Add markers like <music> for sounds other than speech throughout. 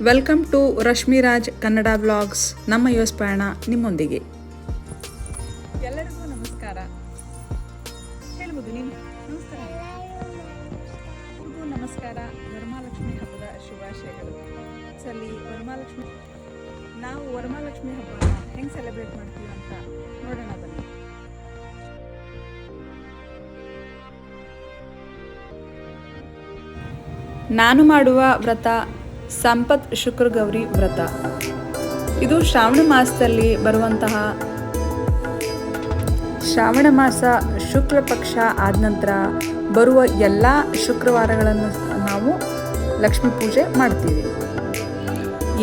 Welcome to Rashmi Raj Kannada blogs ನಮ್ಮ ಯುವ ಪಯಣ ನಿಮ್ಮೊಂದಿಗೆ. ಎಲ್ಲರಿಗೂ ನಮಸ್ಕಾರ. ಹೇಳ್ಬೋದು ನಮಸ್ಕಾರ. ನಮಸ್ಕಾರ. ವರಮಹಾಲಕ್ಷ್ಮಿ ಹಬ್ಬದ ಶುಭಾಶಯಗಳು. ಸಲ್ಲಿ ವರಮಹಾಲಕ್ಷ್ಮಿ ನಾವು ವರಮಹಾಲಕ್ಷ್ಮಿ ಹಬ್ಬನ ಹೆಂಗೆ ಸೆಲೆಬ್ರೇಟ್ ಮಾಡ್ತೀವಿ ಅಂತ ನೋಡೋಣ ಬನ್ನಿ. ನಾನು ಮಾಡುವ ವ್ರತ ಸಂಪತ್ ಶುಕ್ರ ಗೌರಿ ವ್ರತ. ಇದು ಶ್ರಾವಣ ಮಾಸದಲ್ಲಿ ಬರುವಂತಹ ಶ್ರಾವಣ ಮಾಸ ಶುಕ್ಲ ಪಕ್ಷ ಆದ ನಂತರ ಬರುವ ಎಲ್ಲ ಶುಕ್ರವಾರಗಳನ್ನು ನಾವು ಲಕ್ಷ್ಮೀ ಪೂಜೆ ಮಾಡ್ತೀವಿ.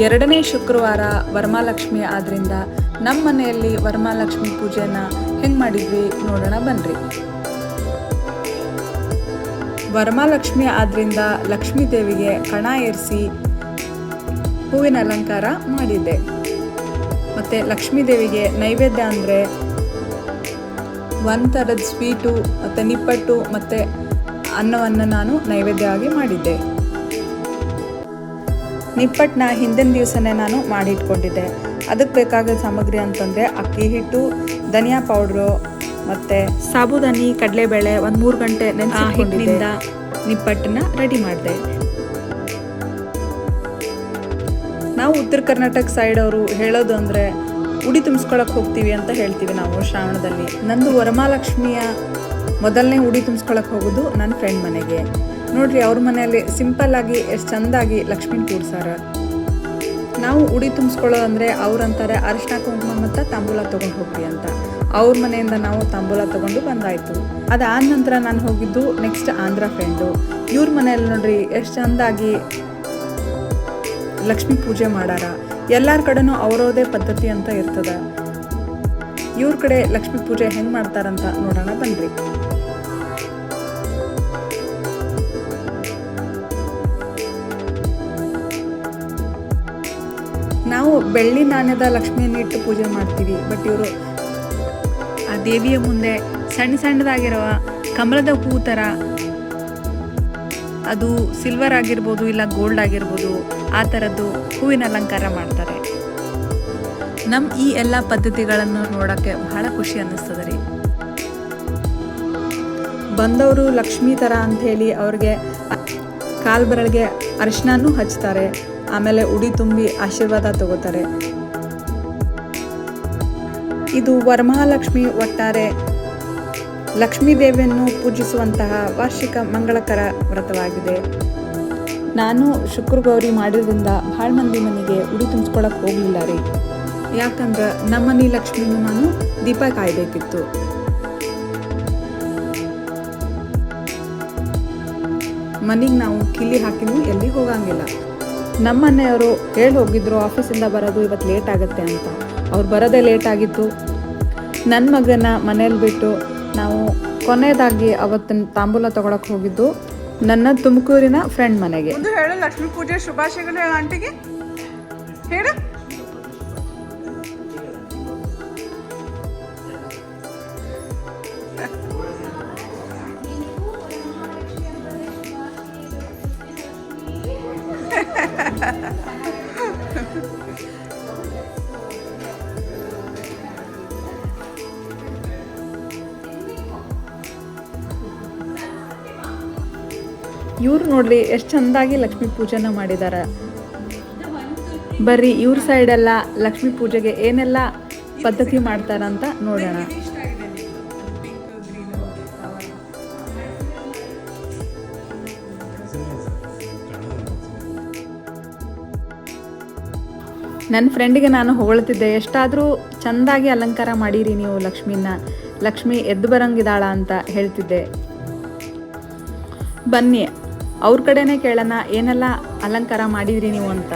ಎರಡನೇ ಶುಕ್ರವಾರ ವರಮಹಾಲಕ್ಷ್ಮಿ ಆದ್ದರಿಂದ ನಮ್ಮ ಮನೆಯಲ್ಲಿ ವರಮಹಾಲಕ್ಷ್ಮಿ ಪೂಜೆನ ಹೆಂಗೆ ಮಾಡಿದ್ವಿ ನೋಡೋಣ ಬನ್ನಿರಿ ವರಮಹಾಲಕ್ಷ್ಮಿ ಆದ್ರಿಂದ ಲಕ್ಷ್ಮೀ ದೇವಿಗೆ ಕಣ ಏರಿಸಿ ಹೂವಿನ ಅಲಂಕಾರ ಮಾಡಿದ್ದೆ. ಮತ್ತು ಲಕ್ಷ್ಮೀದೇವಿಗೆ ನೈವೇದ್ಯ ಅಂದರೆ ಒಂದು ಥರದ ಸ್ವೀಟು ಮತ್ತು ನಿಪ್ಪಟ್ಟು ಮತ್ತು ಅನ್ನವನ್ನು ನಾನು ನೈವೇದ್ಯವಾಗಿ ಮಾಡಿದ್ದೆ. ನಿಪ್ಪಟ್ಟನ್ನ ಹಿಂದಿನ ದಿವಸನೇ ನಾನು ಮಾಡಿಟ್ಕೊಂಡಿದ್ದೆ. ಅದಕ್ಕೆ ಬೇಕಾದ ಸಾಮಗ್ರಿ ಅಂತಂದರೆ ಅಕ್ಕಿ ಹಿಟ್ಟು ಧನಿಯಾ ಪೌಡ್ರು ಮತ್ತು ಸಾಬುದಾನಿ ಕಡಲೆಬೇಳೆ ಒಂದು ಮೂರು ಗಂಟೆ ನೆನೆಸಿಕೊಂಡಿದ್ದ ನಿಪ್ಪಟ್ಟನ್ನ ರೆಡಿ ಮಾಡಿದೆ. ನಾವು ಉತ್ತರ ಕರ್ನಾಟಕ ಸೈಡ್ ಅವರು ಹೇಳೋದು ಅಂದರೆ ಉಡಿ ತುಂಬಿಸ್ಕೊಳಕ್ಕೆ ಹೋಗ್ತೀವಿ ಅಂತ ಹೇಳ್ತೀವಿ ನಾವು ಶ್ರಾವಣದಲ್ಲಿ. ನಂದು ವರಮಹಾಲಕ್ಷ್ಮಿಯ ಮೊದಲನೇ ಉಡಿ ತುಂಬಿಸ್ಕೊಳಕ್ಕೆ ಹೋಗೋದು ನನ್ನ ಫ್ರೆಂಡ್ ಮನೆಗೆ. ನೋಡ್ರಿ ಅವ್ರ ಮನೆಯಲ್ಲಿ ಸಿಂಪಲ್ ಆಗಿ, ಎಷ್ಟು ಚಂದಾಗಿ ಲಕ್ಷ್ಮಿ ಕೂಡ್ಸಾರ. ನಾವು ಉಡಿ ತುಂಬಿಸ್ಕೊಳ್ಳೋದು ಅಂದರೆ ಅವ್ರಂತಾರೆ ಅರಿಶಿನ ಕುಂಕುಮ ಮತ್ತು ತಾಂಬೂಲ ತೊಗೊಂಡು ಹೋಗ್ರಿ ಅಂತ. ಅವ್ರ ಮನೆಯಿಂದ ನಾವು ತಾಂಬೂಲ ತೊಗೊಂಡು ಬಂದಾಯಿತು. ಅದಾದ ನಂತರ ನಾನು ಹೋಗಿದ್ದು ನೆಕ್ಸ್ಟ್ ಆಂಧ್ರ ಫ್ರೆಂಡು ಇವ್ರ ಮನೆಯಲ್ಲಿ ನೋಡ್ರಿ ಎಷ್ಟು ಚಂದಾಗಿ ಲಕ್ಷ್ಮೀ ಪೂಜೆ ಮಾಡಾರ. ಎಲ್ಲರ ಕಡೆನೂ ಅವ್ರವ್ರದೇ ಪದ್ಧತಿ ಅಂತ ಇರ್ತದ. ಇವ್ರ ಕಡೆ ಲಕ್ಷ್ಮೀ ಪೂಜೆ ಹೆಂಗ್ ಮಾಡ್ತಾರಂತ ನೋಡೋಣ ಬನ್ರಿ. ನಾವು ಬೆಳ್ಳಿ ನಾಣ್ಯದ ಲಕ್ಷ್ಮಿಯನ್ನು ಇಟ್ಟು ಪೂಜೆ ಮಾಡ್ತೀವಿ, ಬಟ್ ಇವರು ಆ ದೇವಿಯ ಮುಂದೆ ಸಣ್ಣ ಸಣ್ಣದಾಗಿರುವ ಕಮಲದ ಹೂ ಥರ ಅದು ಸಿಲ್ವರ್ ಆಗಿರ್ಬೋದು ಇಲ್ಲ ಗೋಲ್ಡ್ ಆಗಿರ್ಬೋದು, ಆ ಥರದ್ದು ಹೂವಿನ ಅಲಂಕಾರ ಮಾಡ್ತಾರೆ. ನಮ್ಮ ಈ ಎಲ್ಲ ಪದ್ಧತಿಗಳನ್ನು ನೋಡೋಕ್ಕೆ ಬಹಳ ಖುಷಿ ಅನ್ನಿಸ್ತದೆ ರೀ. ಬಂದವರು ಲಕ್ಷ್ಮೀ ಥರ ಅಂಥೇಳಿ ಅವ್ರಿಗೆ ಕಾಲು ಬೆರಳಿಗೆ ಅರಿಶಿನೂ ಹಚ್ತಾರೆ, ಆಮೇಲೆ ಉಡಿ ತುಂಬಿ ಆಶೀರ್ವಾದ ತಗೋತಾರೆ. ಇದು ವರಮಹಾಲಕ್ಷ್ಮಿ ಒಟ್ಟಾರೆ ಲಕ್ಷ್ಮೀ ದೇವಿಯನ್ನು ಪೂಜಿಸುವಂತಹ ವಾರ್ಷಿಕ ಮಂಗಳಕರ ವ್ರತವಾಗಿದೆ. ನಾನು ಶುಕ್ರ ಗೌರಿ ಮಾಡಿದ್ರಿಂದ ಭಾಳ ಮಂದಿ ಮನೆಗೆ ಉಡಿ ತುಂಬಿಸ್ಕೊಳಕ್ಕೆ ಹೋಗಲಿಲ್ಲ ರೀ. ಯಾಕಂದ್ರೆ ನಮ್ಮನೆ ಲಕ್ಷ್ಮಿನೂ ನಾನು ದೀಪ ಕಾಯಬೇಕಿತ್ತು. ಮನೆಗೆ ನಾವು ಕಿಲ್ಲಿ ಹಾಕಿನೂ ಎಲ್ಲಿ ಹೋಗಂಗಿಲ್ಲ. ನಮ್ಮ ಮನೆಯವರು ಹೇಳಿ ಹೋಗಿದ್ರು ಆಫೀಸಿಂದ ಬರೋದು ಇವತ್ತು ಲೇಟ್ ಆಗುತ್ತೆ ಅಂತ. ಅವ್ರು ಬರೋದೇ ಲೇಟ್ ಆಗಿತ್ತು. ನನ್ನ ಮಗನ ಮನೇಲಿ ಬಿಟ್ಟು ನಾವು ಕೊನೆಯದಾಗಿ ಅವತ್ತಿನ ತಾಂಬೂಲ ತಗೊಳಕ್ ಹೋಗಿದ್ದು ನನ್ನ ತುಮಕೂರಿನ ಫ್ರೆಂಡ್ ಮನೆಗೆ. ಹೇಳು, ಲಕ್ಷ್ಮೀ ಪೂಜೆ ಶುಭಾಶಯಗಳು ಹೇಳ, ಆಂಟಿಗೆ. ಹೇಳು. <laughs> ಇವ್ರು ನೋಡ್ರಿ ಎಷ್ಟು ಚಂದಾಗಿ ಲಕ್ಷ್ಮಿ ಪೂಜೆನ ಮಾಡಿದ್ದಾರೆ ಬರ್ರಿ ಇವ್ರ ಸೈಡೆಲ್ಲ ಲಕ್ಷ್ಮಿ ಪೂಜೆಗೆ ಏನೆಲ್ಲ ಪದ್ಧತಿ ಮಾಡ್ತಾರಂತ ನೋಡೋಣ. ನನ್ನ ಫ್ರೆಂಡಿಗೆ ನಾನು ಹೊಗಳ್ತಿದ್ದೆ, ಎಷ್ಟಾದರೂ ಚೆಂದಾಗಿ ಅಲಂಕಾರ ಮಾಡಿರಿ ನೀವು ಲಕ್ಷ್ಮಿನ. ಲಕ್ಷ್ಮಿ ಎದ್ದು ಬರಂಗಿದಾಳ ಅಂತ ಹೇಳ್ತಿದ್ದೆ. ಬನ್ನಿ ಅವ್ರ ಕಡೆನೇ ಕೇಳೋಣ ಏನೆಲ್ಲ ಅಲಂಕಾರ ಮಾಡಿದ್ರಿ ನೀವು ಅಂತ.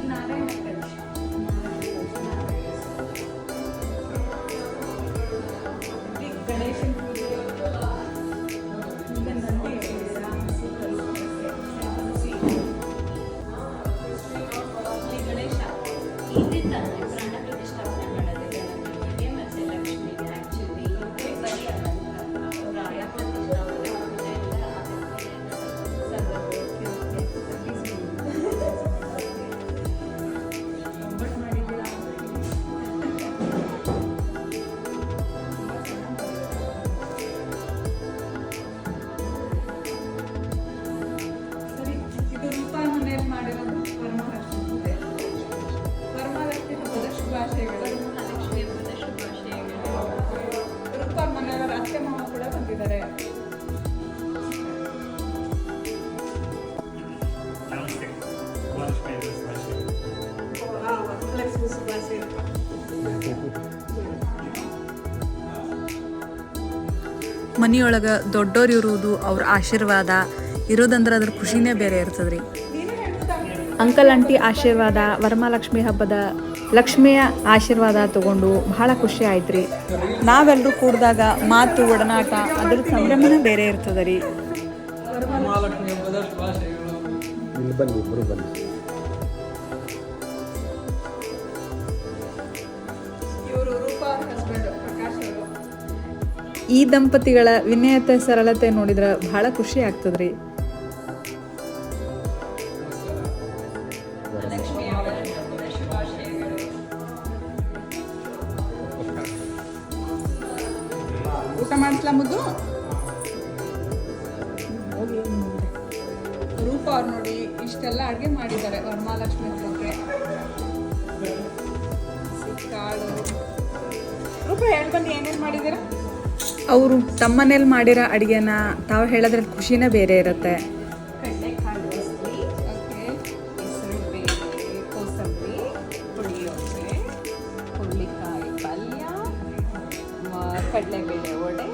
ಪ್ರಾಣ ಮನೆಯೊಳಗೆ ದೊಡ್ಡೋರು ಇರುವುದು ಅವ್ರ ಆಶೀರ್ವಾದ. ಇರೋದಂದ್ರೆ ಅದ್ರ ಖುಷಿನೇ ಬೇರೆ ಇರ್ತದ್ರಿ. ಅಂಕಲ್ ಆಂಟಿ ಆಶೀರ್ವಾದ ವರಮಹಾಲಕ್ಷ್ಮಿ ಹಬ್ಬದ ಲಕ್ಷ್ಮಿಯ ಆಶೀರ್ವಾದ ತಗೊಂಡು ಬಹಳ ಖುಷಿ ಆಯ್ತ್ರಿ. ನಾವೆಲ್ಲರೂ ಕೂಡಿದಾಗ ಮಾತು ಒಡನಾಟ ಅದ್ರ ಸಂಭ್ರಮನೇ ಬೇರೆ ಇರ್ತದ ರೀ ಈ ದಂಪತಿಗಳ ವಿನಯತೆ, ಸರಳತೆ ನೋಡಿದ್ರೆ ಬಹಳ ಖುಷಿ ಆಗ್ತದ್ರಿ. ಊಟ ಮಾಡಿಸ್ಲಾ ಮುದ್ದು? ರೂಪ ಅವ್ರು ನೋಡಿ, ಇಷ್ಟೆಲ್ಲ ಅಡುಗೆ ಮಾಡಿದ್ದಾರೆ ವರಮಹಾಲಕ್ಷ್ಮಿ ಹಬ್ಬಕ್ಕೆ ಕಾಳು ರೂಪ ಹೇಳ್ಕೊಂಡು ಏನೇನು ಮಾಡಿದ್ದೀರಾ? ಅವರು ತಮ್ಮನೇಲಿ ಮಾಡಿರೋ ಅಡುಗೆನ ತಾವು ಹೇಳೋದ್ರಲ್ಲಿ ಖುಷಿನೇ ಬೇರೆ ಇರುತ್ತೆ. ಕಡಲೆಬೇಳೆ ವಡೆ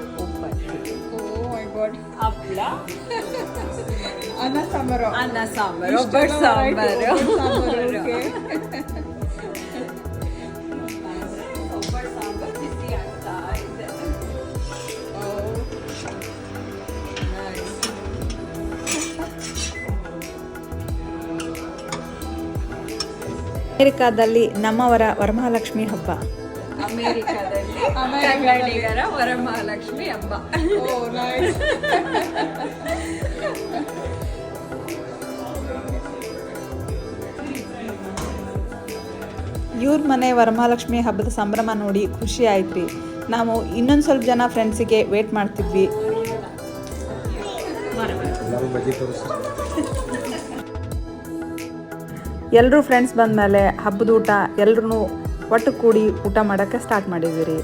ಓ ಮೈ ಗಾಡ್ ಹಪ್ಪಳ ಅನ್ನ ಸಾಂಬಾರು. ಅನ್ನ ಸಾಂಬಾರು ಒಬ್ಬಟ್ಟು ಸಾಂಬಾರು. ಅಮೆರಿಕಾದಲ್ಲಿ ನಮ್ಮವರ ವರಮಹಾಲಕ್ಷ್ಮಿ ಹಬ್ಬ ಅಮೆರಿಕಾದಲ್ಲಿ. ಕನ್ನಡಿಗರ ವರಮಹಾಲಕ್ಷ್ಮಿ ಹಬ್ಬ. ಇವ್ರ ಮನೆ ವರಮಹಾಲಕ್ಷ್ಮಿ ಹಬ್ಬದ ಸಂಭ್ರಮ ನೋಡಿ ಖುಷಿ ಆಯ್ತ್ರಿ ನಾವು ಇನ್ನೊಂದು ಸ್ವಲ್ಪ ಜನ ಫ್ರೆಂಡ್ಸಿಗೆ ವೇಟ್ ಮಾಡ್ತಿದ್ವಿ ಎಲ್ಲರೂ ಫ್ರೆಂಡ್ಸ್ ಬಂದಮೇಲೆ ಹಬ್ಬದ ಊಟ ಎಲ್ಲರೂ ಒಟ್ಟು ಕೂಡಿ ಊಟ ಮಾಡೋಕ್ಕೆ ಸ್ಟಾರ್ಟ್ ಮಾಡಿದ್ವಿ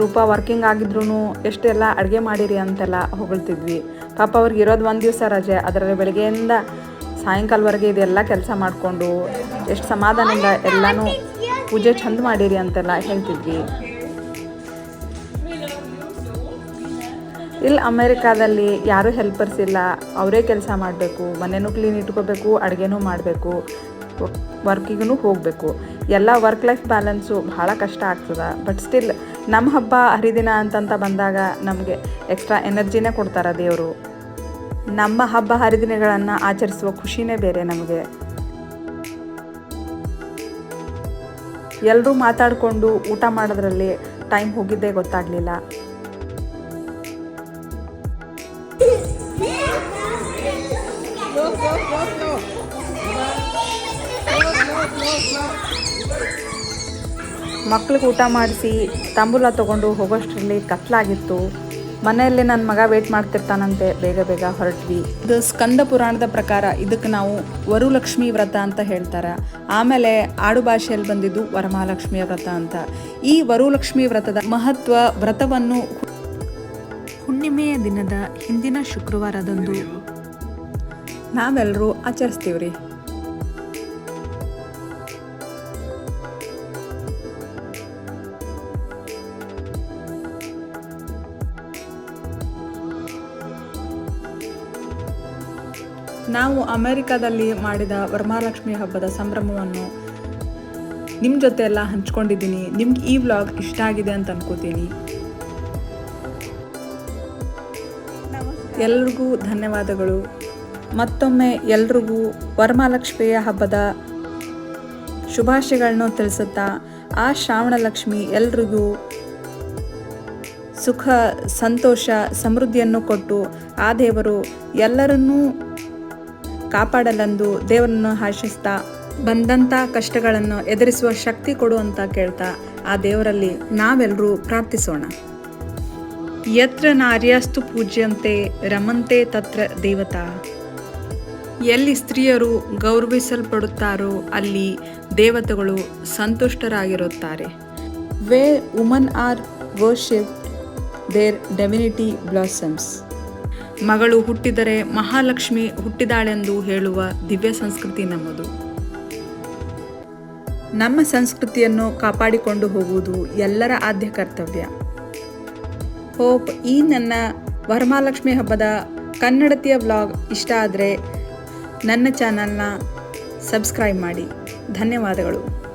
ರೂಪಾ ವರ್ಕಿಂಗ್ ಆಗಿದ್ರು ಎಷ್ಟೆಲ್ಲ ಅಡುಗೆ ಮಾಡಿರಿ ಅಂತೆಲ್ಲ ಹೊಗಳ್ತಿದ್ವಿ. ಪಾಪ ಅವ್ರಿಗೆ ಇರೋದು ಒಂದು ದಿವಸ ರಜೆ, ಅದರಲ್ಲಿ ಬೆಳಗ್ಗೆಯಿಂದ ಸಾಯಂಕಾಲವರೆಗೆ ಇದೆಲ್ಲ ಕೆಲಸ ಮಾಡಿಕೊಂಡು ಎಷ್ಟು ಸಮಾಧಾನದಿಂದ ಎಲ್ಲನೂ ಪೂಜೆ ಚಂದ ಮಾಡಿರಿ ಅಂತೆಲ್ಲ ಹೇಳ್ತಿದ್ವಿ. ಇಲ್ಲಿ, ಅಮೇರಿಕಾದಲ್ಲಿ ಯಾರೂ ಹೆಲ್ಪರ್ಸ್ ಇಲ್ಲ. ಅವರೇ ಕೆಲಸ ಮಾಡಬೇಕು ಮನೆಯೂ ಕ್ಲೀನ್ ಇಟ್ಕೋಬೇಕು, ಅಡುಗೆನೂ ಮಾಡಬೇಕು ವರ್ಕಿಗೂ ಹೋಗಬೇಕು. ಎಲ್ಲ ವರ್ಕ್ ಲೈಫ್ ಬ್ಯಾಲೆನ್ಸು ಭಾಳ ಕಷ್ಟ ಆಗ್ತದೆ. ಬಟ್ ಸ್ಟಿಲ್ ನಮ್ಮ ಹಬ್ಬ ಹರಿದಿನ ಅಂತಂತ ಬಂದಾಗ ನಮಗೆ ಎಕ್ಸ್ಟ್ರಾ ಎನರ್ಜಿನೇ ಕೊಡ್ತಾರೆ ದೇವರು. ನಮ್ಮ ಹಬ್ಬ ಹರಿದಿನಗಳನ್ನು ಆಚರಿಸುವ ಖುಷಿನೇ ಬೇರೆ ನಮಗೆ. ಎಲ್ಲರೂ ಮಾತಾಡಿಕೊಂಡು ಊಟ ಮಾಡೋದ್ರಲ್ಲಿ ಟೈಮ್ ಹೋಗಿದ್ದೇ ಗೊತ್ತಾಗಲಿಲ್ಲ. ಮಕ್ಳಿಗೆ ಊಟ ಮಾಡಿಸಿ ತಾಂಬೂಲ ತೊಗೊಂಡು ಹೋಗೋಷ್ಟರಲ್ಲಿ ಕತ್ಲಾಗಿತ್ತು. ಮನೆಯಲ್ಲಿ ನನ್ನ ಮಗ ವೇಟ್ ಮಾಡ್ತಿರ್ತಾನಂತೆ, ಬೇಗ ಬೇಗ ಹೊರಟ್ವಿ. ಇದು ಸ್ಕಂದ ಪುರಾಣದ ಪ್ರಕಾರ ಇದಕ್ಕೆ ನಾವು ವರುಲಕ್ಷ್ಮಿ ವ್ರತ ಅಂತ ಹೇಳ್ತಾರೆ. ಆಮೇಲೆ ಆಡು ಭಾಷೆಯಲ್ಲಿ ಬಂದಿದ್ದು ವರಮಹಾಲಕ್ಷ್ಮಿಯ ವ್ರತ ಅಂತ. ಈ ವರುಲಕ್ಷ್ಮಿ ವ್ರತದ ಮಹತ್ವ ವ್ರತವನ್ನು ಹುಣ್ಣಿಮೆಯ ದಿನದ ಹಿಂದಿನ ಶುಕ್ರವಾರದಂದು ನಾವೆಲ್ಲರೂ ಆಚರಿಸ್ತೀವ್ರಿ. ನಾವು ಅಮೆರಿಕದಲ್ಲಿ ಮಾಡಿದ ವರಮಹಾಲಕ್ಷ್ಮಿ ಹಬ್ಬದ ಸಂಭ್ರಮವನ್ನು ನಿಮ್ಮ ಜೊತೆ ಎಲ್ಲ ಹಂಚ್ಕೊಂಡಿದ್ದೀನಿ. ನಿಮ್ಗೆ ಈ ವ್ಲಾಗ್ ಇಷ್ಟ ಆಗಿದೆ ಅಂತ ಅನ್ಕೋತೀನಿ. ಎಲ್ರಿಗೂ ಧನ್ಯವಾದಗಳು. ಮತ್ತೊಮ್ಮೆ ಎಲ್ರಿಗೂ ವರಮಹಾಲಕ್ಷ್ಮಿಯ ಹಬ್ಬದ ಶುಭಾಶಯಗಳನ್ನು ತಿಳಿಸುತ್ತಾ, ಆ ಶ್ರಾವಣ ಲಕ್ಷ್ಮಿ ಎಲ್ರಿಗೂ ಸುಖ, ಸಂತೋಷ, ಸಮೃದ್ಧಿಯನ್ನು ಕೊಟ್ಟು ಆ ದೇವರು ಎಲ್ಲರನ್ನೂ ಕಾಪಾಡಲೆಂದು ದೇವರನ್ನು ಆಶಿಸ್ತಾ ಬಂದಂಥ ಕಷ್ಟಗಳನ್ನು ಎದುರಿಸುವ ಶಕ್ತಿ ಕೊಡು ಅಂತ ಕೇಳ್ತಾ ಆ ದೇವರಲ್ಲಿ ನಾವೆಲ್ಲರೂ ಪ್ರಾರ್ಥಿಸೋಣ. ಯತ್ರ ನಾರ್ಯಾಸ್ತು ಪೂಜ್ಯಂತೆ ರಮಂತೆ ತತ್ರ ದೇವತಾ. ಎಲ್ಲಿ ಸ್ತ್ರೀಯರು ಗೌರವಿಸಲ್ಪಡುತ್ತಾರೋ ಅಲ್ಲಿ ದೇವತೆಗಳು ಸಂತುಷ್ಟರಾಗಿರುತ್ತಾರೆ. Where women are worship there divinity blossoms. ಮಗಳು ಹುಟ್ಟಿದರೆ ಮಹಾಲಕ್ಷ್ಮಿ ಹುಟ್ಟಿದಾಳೆಂದು ಹೇಳುವ ದಿವ್ಯ ಸಂಸ್ಕೃತಿ ನಮ್ಮದು. ನಮ್ಮ ಸಂಸ್ಕೃತಿಯನ್ನು ಕಾಪಾಡಿಕೊಂಡು ಹೋಗುವುದು ಎಲ್ಲರ ಆದ್ಯ ಕರ್ತವ್ಯ. ಹೋಪ್ ಈ ನನ್ನ ವರಮಹಾಲಕ್ಷ್ಮಿ ಹಬ್ಬದ ಕನ್ನಡತಿಯ ವ್ಲಾಗ್ ಇಷ್ಟ ಆದರೆ ನನ್ನ ಚಾನಲ್ನ ಸಬ್ಸ್ಕ್ರೈಬ್ ಮಾಡಿ. ಧನ್ಯವಾದಗಳು.